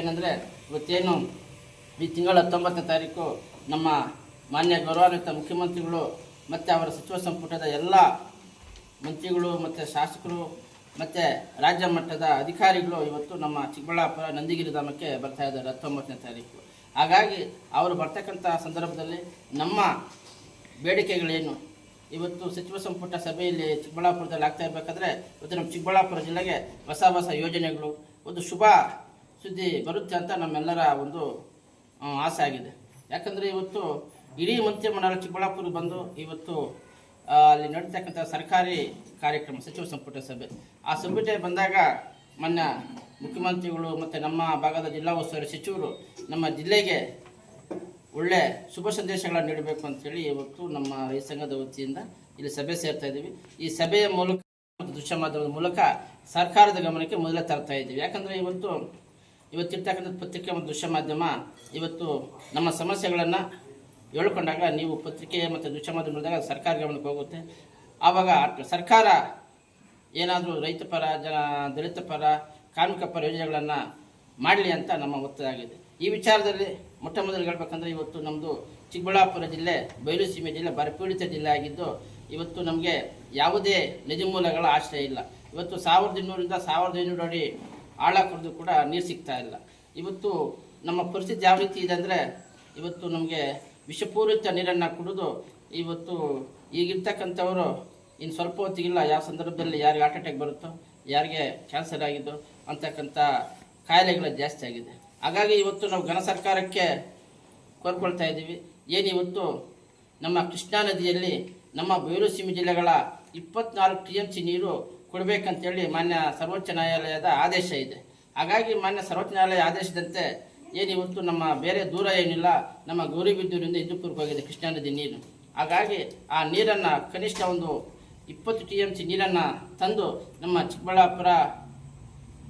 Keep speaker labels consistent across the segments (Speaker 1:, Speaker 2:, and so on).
Speaker 1: ಏನಂದರೆ ಇವತ್ತೇನು ಈ ತಿಂಗಳ ಹತ್ತೊಂಬತ್ತನೇ ತಾರೀಕು ನಮ್ಮ ಮಾನ್ಯ ಗೌರವಾನ್ವಿತ ಮುಖ್ಯಮಂತ್ರಿಗಳು ಮತ್ತು ಅವರ ಸಚಿವ ಸಂಪುಟದ ಎಲ್ಲ ಮಂತ್ರಿಗಳು ಮತ್ತು ಶಾಸಕರು ಮತ್ತು ರಾಜ್ಯ ಮಟ್ಟದ ಅಧಿಕಾರಿಗಳು ಇವತ್ತು ನಮ್ಮ ಚಿಕ್ಕಬಳ್ಳಾಪುರ ನಂದಿಗಿರಿ ಧಾಮಕ್ಕೆ ಬರ್ತಾ ಇದ್ದಾರೆ ಹತ್ತೊಂಬತ್ತನೇ ತಾರೀಕು. ಹಾಗಾಗಿ ಅವರು ಬರ್ತಕ್ಕಂಥ ಸಂದರ್ಭದಲ್ಲಿ ನಮ್ಮ ಬೇಡಿಕೆಗಳೇನು? ಇವತ್ತು ಸಚಿವ ಸಂಪುಟ ಸಭೆಯಲ್ಲಿ ಚಿಕ್ಕಬಳ್ಳಾಪುರದಲ್ಲಿ ಆಗ್ತಾ ಇರಬೇಕಾದ್ರೆ ಇವತ್ತು ನಮ್ಮ ಚಿಕ್ಕಬಳ್ಳಾಪುರ ಜಿಲ್ಲೆಗೆ ಹೊಸ ಹೊಸ ಯೋಜನೆಗಳು, ಒಂದು ಶುಭ ಸುದ್ದಿ ಬರುತ್ತೆ ಅಂತ ನಮ್ಮೆಲ್ಲರ ಒಂದು ಆಸೆ ಆಗಿದೆ. ಯಾಕಂದರೆ ಇವತ್ತು ಇಡೀ ಮಂತ್ರಿಮಂಡಲ ಚಿಕ್ಕಬಳ್ಳಾಪುರ ಬಂದು ಇವತ್ತು ಅಲ್ಲಿ ನಡೀತಕ್ಕಂಥ ಸರ್ಕಾರಿ ಕಾರ್ಯಕ್ರಮ, ಸಚಿವ ಸಂಪುಟ ಸಭೆ. ಆ ಸಂಪುಟ ಬಂದಾಗ ಮೊನ್ನೆ ಮುಖ್ಯಮಂತ್ರಿಗಳು ಮತ್ತು ನಮ್ಮ ಭಾಗದ ಜಿಲ್ಲಾ ಉಸ್ತುವಾರಿ ಸಚಿವರು ನಮ್ಮ ಜಿಲ್ಲೆಗೆ ಒಳ್ಳೆ ಶುಭ ಸಂದೇಶಗಳನ್ನು ನೀಡಬೇಕು ಅಂತೇಳಿ ಇವತ್ತು ನಮ್ಮ ರೈತ ಸಂಘದ ವತಿಯಿಂದ ಇಲ್ಲಿ ಸಭೆ ಸೇರ್ತಾ ಇದ್ದೀವಿ. ಈ ಸಭೆಯ ಮೂಲಕ, ದೃಶ್ಯ ಮಾಧ್ಯಮದ ಮೂಲಕ ಸರ್ಕಾರದ ಗಮನಕ್ಕೆ ಮೊದಲೇ ತರ್ತಾ ಇದ್ದೀವಿ. ಯಾಕಂದರೆ ಇವತ್ತು ಇವತ್ತಿರ್ತಕ್ಕಂಥ ಪತ್ರಿಕೆ ಮತ್ತು ದೃಶ್ಯ ಮಾಧ್ಯಮ ಇವತ್ತು ನಮ್ಮ ಸಮಸ್ಯೆಗಳನ್ನು ಹೇಳ್ಕೊಂಡಾಗ ನೀವು ಪತ್ರಿಕೆ ಮತ್ತು ದೃಶ್ಯ ಮಾಧ್ಯಮ ನೋಡಿದಾಗ ಅದು ಸರ್ಕಾರ ಗಮನಕ್ಕೆ ಹೋಗುತ್ತೆ. ಆವಾಗ ಸರ್ಕಾರ ಏನಾದರೂ ರೈತ ಪರ, ಜನ ದಲಿತ ಪರ, ಕಾರ್ಮಿಕ ಪರ ಯೋಜನೆಗಳನ್ನು ಮಾಡಲಿ ಅಂತ ನಮ್ಮ ಒತ್ತಾಗಿದೆ ಈ ವಿಚಾರದಲ್ಲಿ ಮೊಟ್ಟ ಮೊದಲು ಹೇಳ್ಬೇಕಂದ್ರೆ ಇವತ್ತು ನಮ್ಮದು ಚಿಕ್ಕಬಳ್ಳಾಪುರ ಜಿಲ್ಲೆ, ಬಯಲು ಸೀಮೆ ಜಿಲ್ಲೆ ಬರಪೀಡಿತ ಜಿಲ್ಲೆ ಆಗಿದ್ದು ಇವತ್ತು ನಮಗೆ ಯಾವುದೇ ನಿಜ ಮೂಲಗಳ ಆಶ್ರಯ ಇಲ್ಲ. ಇವತ್ತು ಸಾವಿರದ ಇನ್ನೂರಿಂದ ಸಾವಿರದ ಐನೂರು ಅಡಿ ಆಳ ಕುಡಿದು ಕೂಡ ನೀರು ಸಿಗ್ತಾ ಇಲ್ಲ. ಇವತ್ತು ನಮ್ಮ ಪರಿಸ್ಥಿತಿ ಯಾವ ರೀತಿ ಇದೆ ಅಂದರೆ, ಇವತ್ತು ನಮಗೆ ವಿಷಪೂರಿತ ನೀರನ್ನು ಕುಡಿದು ಇವತ್ತು ಈಗಿರ್ತಕ್ಕಂಥವರು ಇನ್ನು ಸ್ವಲ್ಪ ಹೊತ್ತಿಗಿಲ್ಲ, ಯಾವ ಸಂದರ್ಭದಲ್ಲಿ ಯಾರಿಗೆ ಹಾರ್ಟ್ ಅಟ್ಯಾಕ್ ಬರುತ್ತೋ, ಯಾರಿಗೆ ಕ್ಯಾನ್ಸರ್ ಆಗಿದ್ದು ಅಂತಕ್ಕಂಥ ಕಾಯಿಲೆಗಳು ಜಾಸ್ತಿ ಆಗಿದೆ. ಹಾಗಾಗಿ ಇವತ್ತು ನಾವು ಘನ ಸರ್ಕಾರಕ್ಕೆ ಕೋರ್ಕೊಳ್ತಾ ಇದ್ದೀವಿ. ಏನು ಇವತ್ತು ನಮ್ಮ ಕೃಷ್ಣಾ ನದಿಯಲ್ಲಿ ನಮ್ಮ ಬಯಲು ಸೀಮೆ ಜಿಲ್ಲೆಗಳ ಇಪ್ಪತ್ನಾಲ್ಕು ಟಿ ಎಂ ಸಿ ನೀರು ಕೊಡಬೇಕಂತೇಳಿ ಮಾನ್ಯ ಸರ್ವೋಚ್ಚ ನ್ಯಾಯಾಲಯದ ಆದೇಶ ಇದೆ. ಹಾಗಾಗಿ ಮಾನ್ಯ ಸರ್ವೋಚ್ಚ ನ್ಯಾಯಾಲಯ ಆದೇಶದಂತೆ ಏನು ಇವತ್ತು ನಮ್ಮ ಬೇರೆ ದೂರ ಏನಿಲ್ಲ, ನಮ್ಮ ಗೌರಿಬಿದ್ದೂರಿಂದ ಹಿಂದೂಪುರಕ್ಕೆ ಹೋಗಿದೆ ಕೃಷ್ಣಾ ನದಿ ನೀರು. ಹಾಗಾಗಿ ಆ ನೀರನ್ನು ಕನಿಷ್ಠ ಒಂದು ಇಪ್ಪತ್ತು ಟಿ ಎಂ ಸಿ ನೀರನ್ನು ತಂದು ನಮ್ಮ ಚಿಕ್ಕಬಳ್ಳಾಪುರ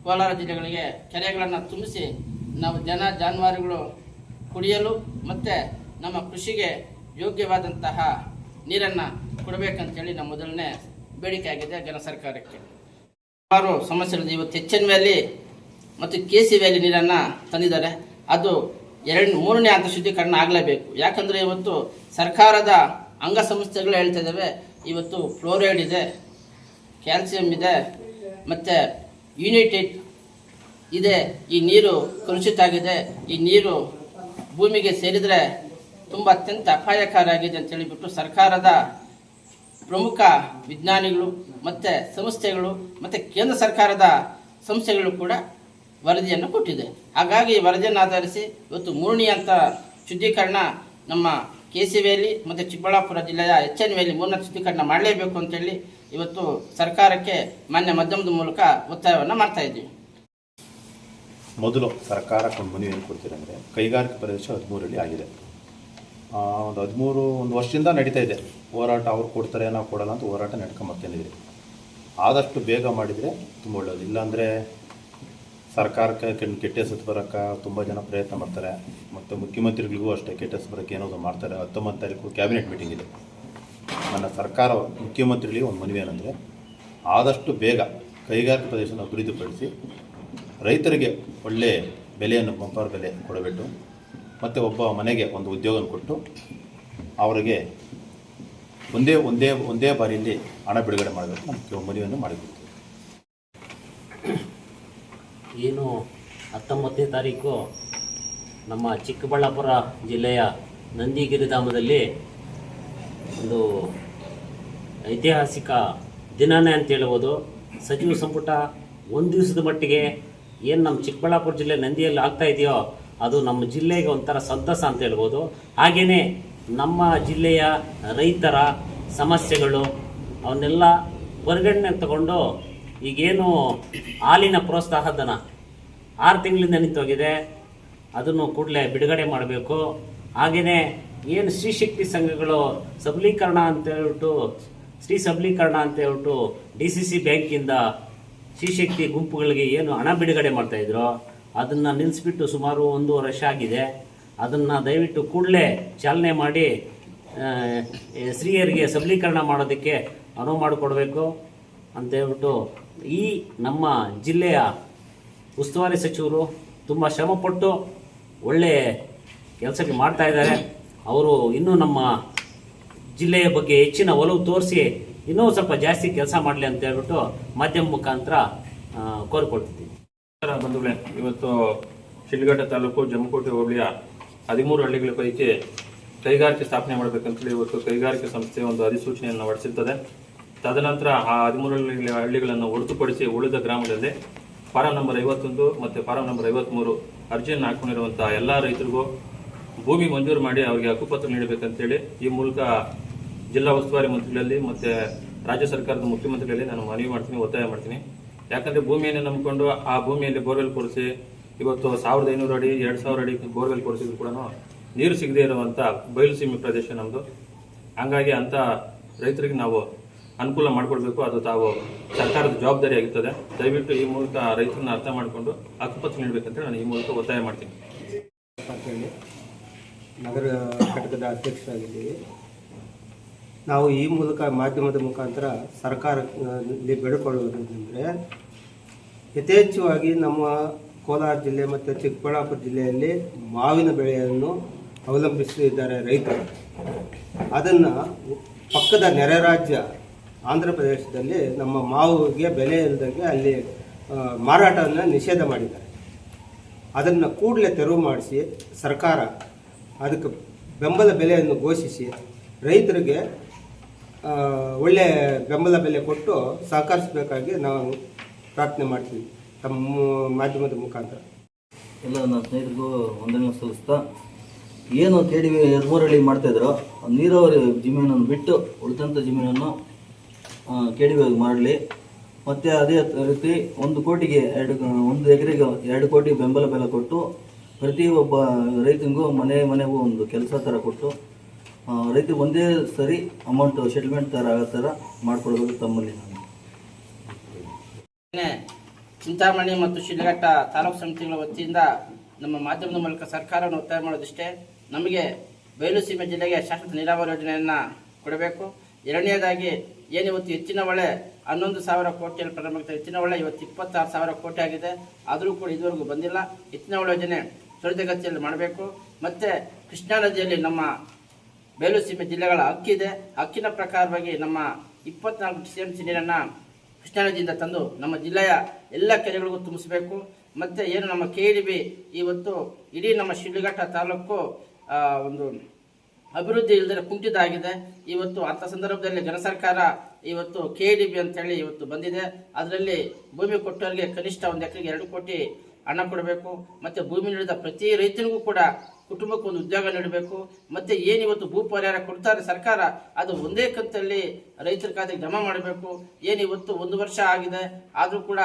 Speaker 1: ಕೋಲಾರ ಜಿಲ್ಲೆಗಳಿಗೆ ಕೆರೆಗಳನ್ನು ತುಂಬಿಸಿ ನಾವು ಜನ ಜಾನುವಾರುಗಳು ಕುಡಿಯಲು ಮತ್ತು ನಮ್ಮ ಕೃಷಿಗೆ ಯೋಗ್ಯವಾದಂತಹ ನೀರನ್ನು ಕೊಡಬೇಕಂತೇಳಿ ನಮ್ಮ ಮೊದಲನೇ ಬೇಡಿಕೆ ಆಗಿದೆ ಜನ ಸರ್ಕಾರಕ್ಕೆ ಸುಮಾರು ಸಮಸ್ಯೆಗಳಿದೆ. ಇವತ್ತು ಹೆಚ್ಚಿನ ವ್ಯಾಲಿ ಮತ್ತು ಕೆ ಸಿ ವ್ಯಾಲಿ ನೀರನ್ನು ತಂದಿದ್ದಾರೆ. ಅದು ಎರಡು, ಮೂರನೇ ಹಂತ ಶುದ್ಧೀಕರಣ ಆಗಲೇಬೇಕು. ಯಾಕಂದರೆ ಇವತ್ತು ಸರ್ಕಾರದ ಅಂಗಸಂಸ್ಥೆಗಳು ಹೇಳ್ತಾ ಇದ್ದಾವೆ ಇವತ್ತು ಫ್ಲೋರೈಡ್ ಇದೆ, ಕ್ಯಾಲ್ಸಿಯಂ ಇದೆ, ಮತ್ತು ಯುನೈಟೆಡ್ ಇದೆ. ಈ ನೀರು ಕಲುಷಿತ ಆಗಿದೆ. ಈ ನೀರು ಭೂಮಿಗೆ ಸೇರಿದರೆ ತುಂಬ ಅತ್ಯಂತ ಅಪಾಯಕಾರಿ ಆಗಿದೆ ಅಂತ ಹೇಳಿಬಿಟ್ಟು ಸರ್ಕಾರದ ಪ್ರಮುಖ ವಿಜ್ಞಾನಿಗಳು ಮತ್ತು ಸಂಸ್ಥೆಗಳು ಮತ್ತು ಕೇಂದ್ರ ಸರ್ಕಾರದ ಸಂಸ್ಥೆಗಳು ಕೂಡ ವರದಿಯನ್ನು ಕೊಟ್ಟಿದೆ. ಹಾಗಾಗಿ ವರದಿಯನ್ನು ಆಧರಿಸಿ ಇವತ್ತು ಮೂರ್ಣಿ ಅಂತ ಶುದ್ಧೀಕರಣ ನಮ್ಮ ಕೆ ಸಿ ವ್ಯಾಲಿ ಮತ್ತು ಚಿಕ್ಕಬಳ್ಳಾಪುರ ಜಿಲ್ಲೆಯ ಎಚ್ ಎನ್ ವ್ಯಾಲಿ ಮೂರನೇ ಶುದ್ಧೀಕರಣ ಮಾಡಲೇಬೇಕು ಅಂತೇಳಿ ಇವತ್ತು ಸರ್ಕಾರಕ್ಕೆ ಮಾನ್ಯ ಮಾಧ್ಯಮದ ಮೂಲಕ ಒತ್ತಾಯವನ್ನು ಮಾಡ್ತಾ ಇದ್ದೀವಿ.
Speaker 2: ಮೊದಲು ಸರ್ಕಾರಕ್ಕೆ ಮನವಿ ಏನು ಕೊಡ್ತೀರಂದರೆ ಕೈಗಾರಿಕಾ ಪ್ರದೇಶ ಹದಿಮೂರಲ್ಲಿ ಆಗಿದೆ. ಒಂದು ಹದಿಮೂರು, ಒಂದು ವರ್ಷದಿಂದ ನಡೀತಾ ಇದೆ. ಹೋರಾಟ ಅವ್ರು ಕೊಡ್ತಾರೆ, ನಾವು ಕೊಡಲ್ಲ ಅಂತ ಹೋರಾಟ ನಡ್ಕೊಂಬರ್ತಿದ್ದೀವಿ ಆದಷ್ಟು ಬೇಗ ಮಾಡಿದರೆ ತುಂಬ ಒಳ್ಳೆಯದು ಇಲ್ಲಾಂದರೆ ಸರ್ಕಾರಕ್ಕೆ ಕೆಟ್ಟ ಹೆಸರು ಬರೋಕ್ಕೆ ತುಂಬ ಜನ ಪ್ರಯತ್ನ ಮಾಡ್ತಾರೆ. ಮತ್ತು ಮುಖ್ಯಮಂತ್ರಿಗಳಿಗೂ ಅಷ್ಟೇ ಕೆಟ್ಟ ಹೆಸರು ಬರೋಕ್ಕೆ ಏನೋ ಮಾಡ್ತಾರೆ. ಹತ್ತೊಂಬತ್ತು ತಾರೀಕು ಕ್ಯಾಬಿನೆಟ್ ಮೀಟಿಂಗ್ ಇದೆ. ನನ್ನ ಸರ್ಕಾರ ಮುಖ್ಯಮಂತ್ರಿಗಳಿಗೆ ಒಂದು ಮನವಿ ಏನಂದರೆ, ಆದಷ್ಟು ಬೇಗ ಕೈಗಾರಿಕಾ ಪ್ರದೇಶನ ಅಭಿವೃದ್ಧಿಪಡಿಸಿ ರೈತರಿಗೆ ಒಳ್ಳೆಯ ಬೆಲೆಯನ್ನು ಬಂಪರ್ ಬೆಲೆ ಕೊಡಬೇಕು. ಮತ್ತು ಒಬ್ಬ ಮನೆಗೆ ಒಂದು ಉದ್ಯೋಗ ಕೊಟ್ಟು ಅವರಿಗೆ ಒಂದೇ ಒಂದೇ ಒಂದೇ ಬಾರಿಯಲ್ಲಿ ಹಣ ಬಿಡುಗಡೆ ಮಾಡಬೇಕು ನಮ್ಮ ಮನೆಯನ್ನು ಮಾಡಿಕೊಡ್ತೀವಿ.
Speaker 3: ಏನು ಹತ್ತೊಂಬತ್ತನೇ ತಾರೀಕು ನಮ್ಮ ಚಿಕ್ಕಬಳ್ಳಾಪುರ ಜಿಲ್ಲೆಯ ನಂದಿಗಿರಿಧಾಮದಲ್ಲಿ ಒಂದು ಐತಿಹಾಸಿಕ ದಿನನೇ ಅಂತ ಹೇಳ್ಬೋದು. ಸಚಿವ ಸಂಪುಟ ಒಂದು ದಿವಸದ ಮಟ್ಟಿಗೆ ಏನು ನಮ್ಮ ಚಿಕ್ಕಬಳ್ಳಾಪುರ ಜಿಲ್ಲೆ ನಂದಿಯಲ್ಲಿ ಆಗ್ತಾ ಇದೆಯೋ ಅದು ನಮ್ಮ ಜಿಲ್ಲೆಗೆ ಒಂಥರ ಸಂತಸ ಅಂತ ಹೇಳ್ಬೋದು. ಹಾಗೆಯೇ ನಮ್ಮ ಜಿಲ್ಲೆಯ ರೈತರ ಸಮಸ್ಯೆಗಳು, ಅವನ್ನೆಲ್ಲ ಪರಿಗಣನೆ ತಗೊಂಡು ಈಗೇನು ಹಾಲಿನ ಪ್ರೋತ್ಸಾಹ ಧನ ಆರು ತಿಂಗಳಿಂದ ನಿಂತೋಗಿದೆ. ಅದನ್ನು ಕೂಡಲೇ ಬಿಡುಗಡೆ ಮಾಡಬೇಕು. ಹಾಗೆಯೇ ಏನು ಸ್ತ್ರೀಶಕ್ತಿ ಸಂಘಗಳು ಸಬಲೀಕರಣ ಅಂತ ಹೇಳ್ಬಿಟ್ಟು ಸ್ತ್ರೀ ಸಬಲೀಕರಣ ಅಂತ ಹೇಳ್ಬಿಟ್ಟು ಡಿ ಸಿ ಸಿ ಬ್ಯಾಂಕಿಂದ ಸ್ತ್ರೀಶಕ್ತಿ ಗುಂಪುಗಳಿಗೆ ಏನು ಹಣ ಬಿಡುಗಡೆ ಮಾಡ್ತಾ ಇದ್ರು. ಅದನ್ನು ನಿಲ್ಲಿಸ್ಬಿಟ್ಟು ಸುಮಾರು ಒಂದು ವರ್ಷ ಆಗಿದೆ. ಅದನ್ನು ದಯವಿಟ್ಟು ಕೂಡಲೇ ಚಾಲನೆ ಮಾಡಿ ಸ್ತ್ರೀಯರಿಗೆ ಸಬಲೀಕರಣ ಮಾಡೋದಕ್ಕೆ ಅನುವು ಮಾಡಿಕೊಡ್ಬೇಕು. ಅಂತ ಹೇಳ್ಬಿಟ್ಟು ಈ ನಮ್ಮ ಜಿಲ್ಲೆಯ ಉಸ್ತುವಾರಿ ಸಚಿವರು ತುಂಬ ಶ್ರಮಪಟ್ಟು ಒಳ್ಳೆ ಕೆಲಸಕ್ಕೆ ಮಾಡ್ತಾ ಇದ್ದಾರೆ. ಅವರು ಇನ್ನೂ ನಮ್ಮ ಜಿಲ್ಲೆಯ ಬಗ್ಗೆ ಹೆಚ್ಚಿನ ಒಲವು ತೋರಿಸಿ ಇನ್ನೂ ಸ್ವಲ್ಪ ಜಾಸ್ತಿ ಕೆಲಸ ಮಾಡಲಿ ಅಂತ ಹೇಳ್ಬಿಟ್ಟು ಮಾಧ್ಯಮ ಮುಖಾಂತರ ಕೋರಿಕೊಳ್ತಿದ್ದೀನಿ
Speaker 4: ಬಂಧುಗಳೇ ಇವತ್ತು ಶಿಡ್ಲಘಟ್ಟ ತಾಲೂಕು ಜಮ್ಮಕೋಟೆ ಹೋಬಳಿಯ ಹದಿಮೂರು ಹಳ್ಳಿಗಳ ಪೈಕಿ ಕೈಗಾರಿಕೆ ಸ್ಥಾಪನೆ ಮಾಡಬೇಕಂತೇಳಿ ಇವತ್ತು ಕೈಗಾರಿಕೆ ಸಂಸ್ಥೆ ಒಂದು ಅಧಿಸೂಚನೆಯನ್ನು ಹೊರಡಿಸಿರ್ತದೆ. ತದನಂತರ ಆ ಹದಿಮೂರು ಹಳ್ಳಿಗಳ ಹಳ್ಳಿಗಳನ್ನು ಹೊರತುಪಡಿಸಿ ಉಳಿದ ಗ್ರಾಮಗಳಲ್ಲಿ ಫಾರಂ ನಂಬರ್ ಐವತ್ತೊಂದು ಮತ್ತು ಫಾರಂ ನಂಬರ್ ಐವತ್ತ್ಮೂರು ಅರ್ಜಿಯನ್ನು ಹಾಕೊಂಡಿರುವಂಥ ಎಲ್ಲ ರೈತರಿಗೂ ಭೂಮಿ ಮಂಜೂರು ಮಾಡಿ ಅವರಿಗೆ ಹಕ್ಕುಪತ್ರ ನೀಡಬೇಕಂತೇಳಿ ಈ ಮೂಲಕ ಜಿಲ್ಲಾ ಉಸ್ತುವಾರಿ ಮಂತ್ರಿಗಳಲ್ಲಿ ಮತ್ತು ರಾಜ್ಯ ಸರ್ಕಾರದ ಮುಖ್ಯಮಂತ್ರಿಗಳಲ್ಲಿ ನಾನು ಮನವಿ ಮಾಡ್ತೀನಿ, ಒತ್ತಾಯ ಮಾಡ್ತೀನಿ. ಯಾಕಂದ್ರೆ ಭೂಮಿಯನ್ನು ನಂಬಿಕೊಂಡು ಆ ಭೂಮಿಯಲ್ಲಿ ಬೋರ್ವೆಲ್ ಕೊಡಿಸಿ ಇವತ್ತು ಸಾವಿರದ ಐನೂರು ಅಡಿ, ಎರಡು ಸಾವಿರ ಅಡಿ ಬೋರ್ವೆಲ್ ಕೊಡಿಸಿದ್ರು ಕೂಡ ನೀರು ಸಿಗದೇ ಇರುವಂಥ ಬಯಲು ಸೀಮೆ ಪ್ರದೇಶ ನಮ್ಮದು ಹಂಗಾಗಿ ಅಂಥ ರೈತರಿಗೆ ನಾವು ಅನುಕೂಲ ಮಾಡಿಕೊಡ್ಬೇಕು ಅದು ತಾವು ಸರ್ಕಾರದ ಜವಾಬ್ದಾರಿ ಆಗಿರ್ತದೆ. ದಯವಿಟ್ಟು ಈ ಮೂಲಕ ರೈತರನ್ನ ಅರ್ಥ ಮಾಡಿಕೊಂಡು ಹಕ್ಕುಪತ್ರ ನೀಡಬೇಕಂತ ನಾನು ಈ ಮೂಲಕ ಒತ್ತಾಯ ಮಾಡ್ತೀನಿ.
Speaker 5: ನಗರ ಘಟಕದ ಅಧ್ಯಕ್ಷರಾಗಿದ್ದೀವಿ. ನಾವು ಈ ಮೂಲಕ ಮಾಧ್ಯಮದ ಮುಖಾಂತರ ಸರ್ಕಾರದಲ್ಲಿ ಬೇಡಿಕೊಳ್ಳುವುದೇನೆಂದರೆ ಯಥೇಚ್ಛವಾಗಿ ನಮ್ಮ ಕೋಲಾರ ಜಿಲ್ಲೆ ಮತ್ತು ಚಿಕ್ಕಬಳ್ಳಾಪುರ ಜಿಲ್ಲೆಯಲ್ಲಿ ಮಾವಿನ ಬೆಳೆಯನ್ನು ಅವಲಂಬಿಸಿದ್ದಾರೆ ರೈತರು. ಅದನ್ನು ಪಕ್ಕದ ನೆರೆ ರಾಜ್ಯ ಆಂಧ್ರ ಪ್ರದೇಶದಲ್ಲಿ ನಮ್ಮ ಮಾವಿಗೆ ಬೆಲೆ ಇಲ್ಲದಂಗೆ ಅಲ್ಲಿ ಮಾರಾಟವನ್ನು ನಿಷೇಧ ಮಾಡಿದ್ದಾರೆ. ಅದನ್ನು ಕೂಡಲೇ ತೆರವು ಮಾಡಿಸಿ ಸರ್ಕಾರ ಅದಕ್ಕೆ ಬೆಂಬಲ ಬೆಲೆಯನ್ನು ಘೋಷಿಸಿ ರೈತರಿಗೆ ಒಳ್ಳೆ ಬೆಂಬಲ ಬೆಲೆ ಕೊಟ್ಟು ಸಹಕರಿಸಬೇಕಾಗಿ ನಾವು ಪ್ರಾರ್ಥನೆ ಮಾಡ್ತೀವಿ ತಮ್ಮ ಮಾಧ್ಯಮದ ಮುಖಾಂತರ.
Speaker 6: ಎಲ್ಲ ನನ್ನ ಸ್ನೇಹಿತರಿಗೂ ವಂದನೆ ಸಲ್ಲಿಸ್ತಾ, ಏನು ಕೆ ಡಿ ವಿ ಯರ್ಮೂರಳ್ಳಿ ಮಾಡ್ತಾಯಿದ್ರು ನೀರಾವರಿ ಜಮೀನನ್ನು ಬಿಟ್ಟು ಉಳಿದಂಥ ಜಮೀನನ್ನು ಕೆ ಡಿ ವಿಗೆ ಮಾಡಲಿ. ಮತ್ತು ಅದೇ ರೀತಿ ಒಂದು ಕೋಟಿಗೆ ಎರಡು, ಒಂದು ಎಕರೆಗೆ ಎರಡು ಕೋಟಿ ಬೆಂಬಲ ಬೆಲೆ ಕೊಟ್ಟು, ಪ್ರತಿಯೊಬ್ಬ ರೈತನಿಗೂ ಮನೆ, ಮನೆಗೂ ಒಂದು ಕೆಲಸ ಥರ ಕೊಟ್ಟು ರೈತರಿಗೆ ಒಂದೇ ಸರಿ ಅಮೌಂಟ್ ಸೆಟಲ್ಮೆಂಟ್ ತರ ಆಗೋ ಥರ ತಮ್ಮಲ್ಲಿ
Speaker 1: ಚಿಂತಾಮಣಿ ಮತ್ತು ಶಿಡ್ಲಘಟ್ಟ ತಾಲೂಕು ಸಮಿತಿಗಳ ವತಿಯಿಂದ ನಮ್ಮ ಮಾಧ್ಯಮದ ಮೂಲಕ ಸರ್ಕಾರವನ್ನು ಒತ್ತಾಯ ಮಾಡೋದಿಷ್ಟೇ, ನಮಗೆ ಬಯಲು ಸೀಮೆ ಜಿಲ್ಲೆಗೆ ಶಾಶ್ವತ ನೀರಾವರಿ ಯೋಜನೆಯನ್ನು ಕೊಡಬೇಕು. ಎರಡನೇದಾಗಿ ಏನಿವತ್ತು ಹೆಚ್ಚಿನ ಹೊಳೆ ಹನ್ನೊಂದು ಸಾವಿರ ಕೋಟಿಯಲ್ಲಿ ಪ್ರಾರಂಭ ಹೆಚ್ಚಿನ ಹೊಳೆ ಇವತ್ತು ಇಪ್ಪತ್ತಾರು ಸಾವಿರ ಕೋಟಿ ಆಗಿದೆ. ಆದರೂ ಕೂಡ ಇದುವರೆಗೂ ಬಂದಿಲ್ಲ. ಹೆಚ್ಚಿನ ಹೊಳೆ ಯೋಜನೆ ತ್ವರಿತಗತಿಯಲ್ಲಿ ಮಾಡಬೇಕು. ಮತ್ತು ಕೃಷ್ಣಾ ನದಿಯಲ್ಲಿ ನಮ್ಮ ಬೇಲೂರು ಜಿಲ್ಲೆಗಳ ಹಕ್ಕಿದೆ. ಹಕ್ಕಿನ ಪ್ರಕಾರವಾಗಿ ನಮ್ಮ ಇಪ್ಪತ್ನಾಲ್ಕು ಟಿ ಎಂ ಸಿ ನೀರನ್ನು ಕೃಷ್ಣಾ ನದಿಯಿಂದ ತಂದು ನಮ್ಮ ಜಿಲ್ಲೆಯ ಎಲ್ಲ ಕೆರೆಗಳಿಗೂ ತುಂಬಿಸಬೇಕು. ಮತ್ತು ಏನು ನಮ್ಮ ಕೆ ಡಿ ಬಿ ಇವತ್ತು ಇಡೀ ನಮ್ಮ ಶಿಡ್ಲಘಟ್ಟ ತಾಲೂಕು ಒಂದು ಅಭಿವೃದ್ಧಿ ಇಲ್ಲದೆ ಕುಂಠಿತಾಗಿದೆ ಇವತ್ತು ಅಂಥ ಸಂದರ್ಭದಲ್ಲಿ ಜನ ಸರ್ಕಾರ ಇವತ್ತು ಕೆ ಡಿ ಬಿ ಅಂತೇಳಿ ಇವತ್ತು ಬಂದಿದೆ. ಅದರಲ್ಲಿ ಭೂಮಿ ಕೊಟ್ಟವರಿಗೆ ಕನಿಷ್ಠ ಒಂದು ಎಕರೆಗೆ ಎರಡು ಕೋಟಿ ಹಣ ಕೊಡಬೇಕು, ಮತ್ತು ಭೂಮಿ ನೀಡಿದ ಪ್ರತಿ ರೈತನಿಗೂ ಕೂಡ ಕುಟುಂಬಕ್ಕೆ ಒಂದು ಉದ್ಯೋಗ ನೀಡಬೇಕು, ಮತ್ತು ಏನು ಇವತ್ತು ಭೂ ಪರಿಹಾರ ಕೊಡ್ತಾರೆ ಸರ್ಕಾರ, ಅದು ಒಂದೇ ಕಂತಲ್ಲಿ ರೈತರ ಖಾತೆಗೆ ಜಮಾ ಮಾಡಬೇಕು. ಏನು ಇವತ್ತು ಒಂದು ವರ್ಷ ಆಗಿದೆ, ಆದರೂ ಕೂಡ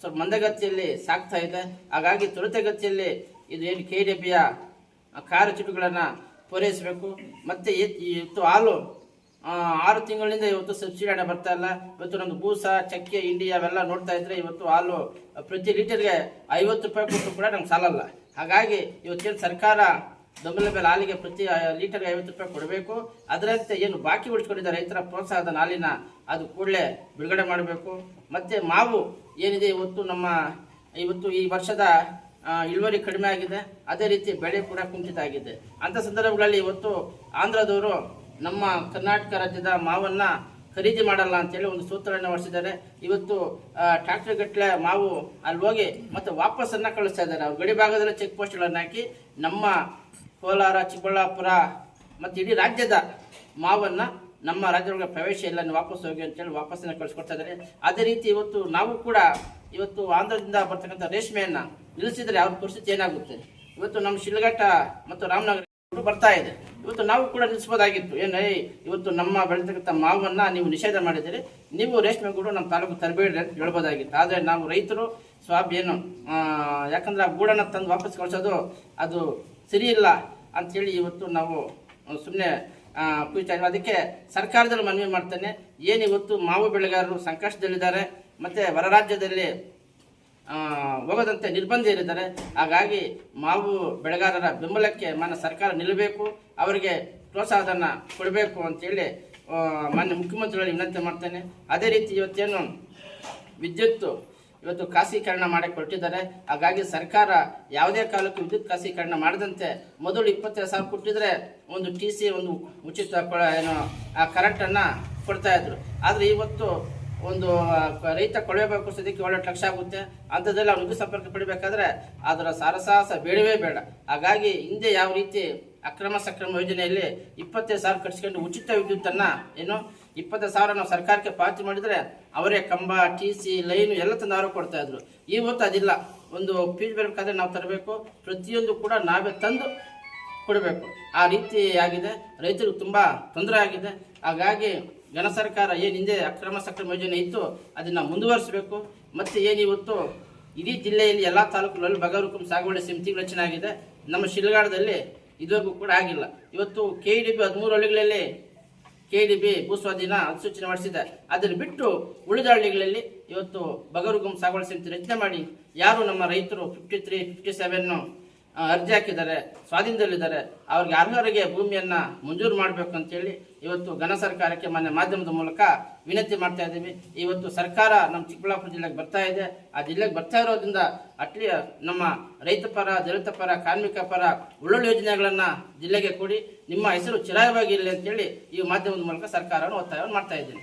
Speaker 1: ಸ್ವಲ್ಪ ಮಂದಗತಿಯಲ್ಲಿ ಸಾಕ್ತಾ ಇದೆ. ಹಾಗಾಗಿ ತ್ವರಿತಗತಿಯಲ್ಲಿ ಇದು ಏನು ಕೆ ಡಿ ಬಿಯ ಕಾರ್ಯಚಟುಗಳನ್ನು ಪೂರೈಸಬೇಕು. ಮತ್ತು ಹಾಲು ಆರು ತಿಂಗಳಿಂದ ಇವತ್ತು ಸಬ್ಸಿಡಿ ಹಣ ಬರ್ತಾ ಇಲ್ಲ. ಇವತ್ತು ನಮ್ದು ಭೂಸ ಚಕ್ಕೆ ಇಂಡಿಯಾ ಅವೆಲ್ಲ ನೋಡ್ತಾ ಇದ್ರೆ ಇವತ್ತು ಹಾಲು ಪ್ರತಿ ಲೀಟರ್ಗೆ ಐವತ್ತು ರೂಪಾಯಿ ಕೊಟ್ಟು ಕೂಡ ನಮ್ಗೆ ಸಾಲಲ್ಲ. ಹಾಗಾಗಿ ಇವತ್ತೇನು ಸರ್ಕಾರ ಬೆಂಬಲ ಮೇಲೆ ಹಾಲಿಗೆ ಪ್ರತಿ ಲೀಟರ್ಗೆ ಐವತ್ತು ರೂಪಾಯಿ ಕೊಡಬೇಕು. ಅದರಂತೆ ಏನು ಬಾಕಿ ಉಳಿಸ್ಕೊಂಡಿದ್ದಾರೆ ರೈತರ ಪ್ರೋತ್ಸಾಹದ ಹಾಲಿನ, ಅದು ಕೂಡಲೇ ಬಿಡುಗಡೆ ಮಾಡಬೇಕು. ಮತ್ತೆ ಮಾವು ಏನಿದೆ ಇವತ್ತು ನಮ್ಮ, ಇವತ್ತು ಈ ವರ್ಷದ ಇಳುವರಿ ಕಡಿಮೆ ಆಗಿದೆ. ಅದೇ ರೀತಿ ಬೆಳೆ ಕೂಡ ಕುಂಠಿತ ಆಗಿದೆ. ಅಂಥ ಸಂದರ್ಭಗಳಲ್ಲಿ ಇವತ್ತು ಆಂಧ್ರದವರು ನಮ್ಮ ಕರ್ನಾಟಕ ರಾಜ್ಯದ ಮಾವನ್ನ ಖರೀದಿ ಮಾಡಲ್ಲ ಅಂತೇಳಿ ಒಂದು ಸೂತ್ರವನ್ನು ಹೊರಿಸಿದ್ದಾರೆ ಇವತ್ತು ಟ್ರ್ಯಾಕ್ಟರ್ ಗಟ್ಟಲೆ ಮಾವು ಅಲ್ಲಿ ಹೋಗಿ ಮತ್ತೆ ವಾಪಸ್ಸನ್ನು ಕಳಿಸ್ತಾ ಇದ್ದಾರೆ. ಅವ್ರು ಗಡಿ ಭಾಗದಲ್ಲಿ ಚೆಕ್ ಪೋಸ್ಟ್ಗಳನ್ನು ಹಾಕಿ ನಮ್ಮ ಕೋಲಾರ, ಚಿಕ್ಕಬಳ್ಳಾಪುರ ಮತ್ತು ಇಡೀ ರಾಜ್ಯದ ಮಾವನ್ನು ನಮ್ಮ ರಾಜ್ಯದೊಳಗೆ ಪ್ರವೇಶ ಇಲ್ಲ ವಾಪಸ್ ಹೋಗಿ ಅಂತೇಳಿ ವಾಪಸ್ಸನ್ನು ಕಳಿಸ್ಕೊಡ್ತಾ ಇದ್ದಾರೆ. ಅದೇ ರೀತಿ ಇವತ್ತು ನಾವು ಕೂಡ ಇವತ್ತು ಆಂಧ್ರದಿಂದ ಬರ್ತಕ್ಕಂಥ ರೇಷ್ಮೆಯನ್ನು ನಿಲ್ಲಿಸಿದರೆ ಅವ್ರ ಪರಿಸ್ಥಿತಿ ಏನಾಗುತ್ತೆ? ಇವತ್ತು ನಮ್ಮ ಶಿಲ್ಘಟ್ಟ ಮತ್ತು ರಾಮನಗರ ಬರ್ತಾ ಇದೆ. ಇವತ್ತು ನಾವು ಕೂಡ ನಿಲ್ಲಿಸಬಹುದಾಗಿತ್ತು. ಏನು ಇವತ್ತು ನಮ್ಮ ಬೆಳೆತಕ್ಕಂಥ ಮಾವನ್ನ ನೀವು ನಿಷೇಧ ಮಾಡಿದರೆ ನೀವು ರೇಷ್ಮೆ ಗೂಡು ನಮ್ಮ ತಾಲೂಕು ತರಬೇಡಿ ಅಂತ ಹೇಳ್ಬೋದಾಗಿತ್ತು. ಆದರೆ ನಾವು ರೈತರು ಸ್ವಾಬ್ ಏನು ಯಾಕಂದ್ರೆ ಆ ಗೂಡನ್ನ ತಂದು ವಾಪಸ್ ಕಳಿಸೋದು ಅದು ಸರಿ ಇಲ್ಲ ಅಂಥೇಳಿ ಇವತ್ತು ನಾವು ಸುಮ್ಮನೆ ಇದ್ದೀವಿ. ಅದಕ್ಕೆ ಸರ್ಕಾರದಲ್ಲಿ ಮನವಿ ಮಾಡ್ತೇನೆ. ಏನು ಇವತ್ತು ಮಾವು ಬೆಳೆಗಾರರು ಸಂಕಷ್ಟದಲ್ಲಿದ್ದಾರೆ, ಮತ್ತೆ ಹೊರ ರಾಜ್ಯದಲ್ಲಿ ಹೋಗದಂತೆ ನಿರ್ಬಂಧ ಇರಿದ್ದಾರೆ ಹಾಗಾಗಿ ಮಾವು ಬೆಳೆಗಾರರ ಬೆಂಬಲಕ್ಕೆ ಮಾನ್ಯ ಸರ್ಕಾರ ನಿಲ್ಲಬೇಕು, ಅವರಿಗೆ ಪ್ರೋತ್ಸಾಹಧನ ಕೊಡಬೇಕು ಅಂತೇಳಿ ಮಾನ್ಯ ಮುಖ್ಯಮಂತ್ರಿಗಳಲ್ಲಿ ವಿನಂತಿ ಮಾಡ್ತೇನೆ. ಅದೇ ರೀತಿ ಇವತ್ತೇನು ವಿದ್ಯುತ್ತು ಇವತ್ತು ಖಾಸಗೀಕರಣ ಮಾಡಕ್ಕೆ ಹೊರಟಿದ್ದಾರೆ ಹಾಗಾಗಿ ಸರ್ಕಾರ ಯಾವುದೇ ಕಾಲಕ್ಕೂ ವಿದ್ಯುತ್ ಖಾಸಗೀಕರಣ ಮಾಡದಂತೆ ಮೊದಲು ಇಪ್ಪತ್ತೈದು ಸಾವಿರ ಕೊಟ್ಟಿದ್ರೆ ಒಂದು ಟಿ ಸಿ, ಒಂದು ಉಚಿತ ಏನು, ಆ ಕರೆಂಟನ್ನು ಕೊಡ್ತಾಯಿದ್ರು ಆದರೆ ಇವತ್ತು ಒಂದು ರೈತ ಕೊಳವೆ ಬಾವಿ ಕುಸಿದಕ್ಕೆ ಏಳೆಂಟು ಲಕ್ಷ ಆಗುತ್ತೆ. ಅಂಥದ್ದೆಲ್ಲ ಅವ್ರು ವಿದ್ಯುತ್ ಸಂಪರ್ಕ ಪಡಿಬೇಕಾದ್ರೆ ಅದರ ಸಾರಸಾಹಸ ಬೇಡವೇ ಬೇಡ. ಹಾಗಾಗಿ ಹಿಂದೆ ಯಾವ ರೀತಿ ಅಕ್ರಮ ಸಕ್ರಮ ಯೋಜನೆಯಲ್ಲಿ ಇಪ್ಪತ್ತೈದು ಸಾವಿರ ಕಟ್ಸ್ಕೊಂಡು ಉಚಿತ ವಿದ್ಯುತ್ತನ್ನು ಏನು, ಇಪ್ಪತ್ತೈದು ಸಾವಿರ ನಾವು ಸರ್ಕಾರಕ್ಕೆ ಪಾವತಿ ಮಾಡಿದರೆ ಅವರೇ ಕಂಬ, ಟಿ ಸಿ, ಲೈನು ಎಲ್ಲ ತಂದು ಅವರು ಕೊಡ್ತಾ ಇದ್ರು. ಇವತ್ತು ಅದಿಲ್ಲ. ಒಂದು ಫೀಸ್ ಬರಬೇಕಾದ್ರೆ ನಾವು ತರಬೇಕು. ಪ್ರತಿಯೊಂದು ಕೂಡ ನಾವೇ ತಂದು ಕೊಡಬೇಕು. ಆ ರೀತಿ ಆಗಿದೆ. ರೈತರಿಗೆ ತುಂಬ ತೊಂದರೆ ಆಗಿದೆ. ಹಾಗಾಗಿ ಘನ ಸರ್ಕಾರ ಏನು ಹಿಂದೆ ಅಕ್ರಮ ಸಕ್ರಮ ಯೋಜನೆ ಇತ್ತು, ಅದನ್ನು ಮುಂದುವರಿಸಬೇಕು. ಮತ್ತು ಏನಿವತ್ತು ಇಡೀ ಜಿಲ್ಲೆಯಲ್ಲಿ ಎಲ್ಲ ತಾಲೂಕುಗಳಲ್ಲಿ ಬಗರುಕುಂ ಸಾಗುವಳಿ ಸಮಿತಿಗಳು ರಚನೆ ಆಗಿದೆ. ನಮ್ಮ ಶಿಲ್ಗಾಡದಲ್ಲಿ ಇದುವರೆಗೂ ಕೂಡ ಆಗಿಲ್ಲ. ಇವತ್ತು ಕೆ ಡಿ ಬಿ ಹದಿಮೂರು ಹಳ್ಳಿಗಳಲ್ಲಿ ಕೆ ಡಿ ಬಿ ಭೂಸ್ವಾಧೀನ ಅಧಿಸೂಚನೆ ಮಾಡಿಸಿದೆ. ಅದನ್ನು ಬಿಟ್ಟು ಉಳಿದ ಹಳ್ಳಿಗಳಲ್ಲಿ ಇವತ್ತು ಬಗರುಗುಂ ಸಾಗುವಳಿ ಸಮಿತಿ ರಚನೆ ಮಾಡಿ, ಯಾರು ನಮ್ಮ ರೈತರು ಫಿಫ್ಟಿ ತ್ರೀ ಫಿಫ್ಟಿ ಸೆವೆನ್ನು ಅರ್ಜಿ ಹಾಕಿದ್ದಾರೆ, ಸ್ವಾಧೀನದಲ್ಲಿದ್ದಾರೆ, ಅವ್ರಿಗೆ ಅರ್ಹರಿಗೆ ಭೂಮಿಯನ್ನು ಮಂಜೂರು ಮಾಡಬೇಕು ಅಂತೇಳಿ ಇವತ್ತು ಘನ ಸರ್ಕಾರಕ್ಕೆ ಮಾನ್ಯ ಮಾಧ್ಯಮದ ಮೂಲಕ ವಿನಂತಿ ಮಾಡ್ತಾ ಇದ್ದೀವಿ. ಇವತ್ತು ಸರ್ಕಾರ ನಮ್ಮ ಚಿಕ್ಕಬಳ್ಳಾಪುರ ಜಿಲ್ಲೆಗೆ ಬರ್ತಾ ಇದೆ. ಆ ಜಿಲ್ಲೆಗೆ ಬರ್ತಾ ಇರೋದ್ರಿಂದ ಅಟ್ಲಿ ನಮ್ಮ ರೈತ ಪರ, ದಲಿತ ಪರ, ಕಾರ್ಮಿಕ ಪರ ಒಳ್ಳೊಳ್ಳೆ ಯೋಜನೆಗಳನ್ನ ಜಿಲ್ಲೆಗೆ ಕೊಡಿ. ನಿಮ್ಮ ಹೆಸರು ಚಿರಾಯವಾಗಿರಲಿ ಅಂತೇಳಿ ಈ ಮಾಧ್ಯಮದ ಮೂಲಕ ಸರ್ಕಾರವನ್ನು ಒತ್ತಾಯವನ್ನು ಮಾಡ್ತಾ ಇದ್ದೀನಿ.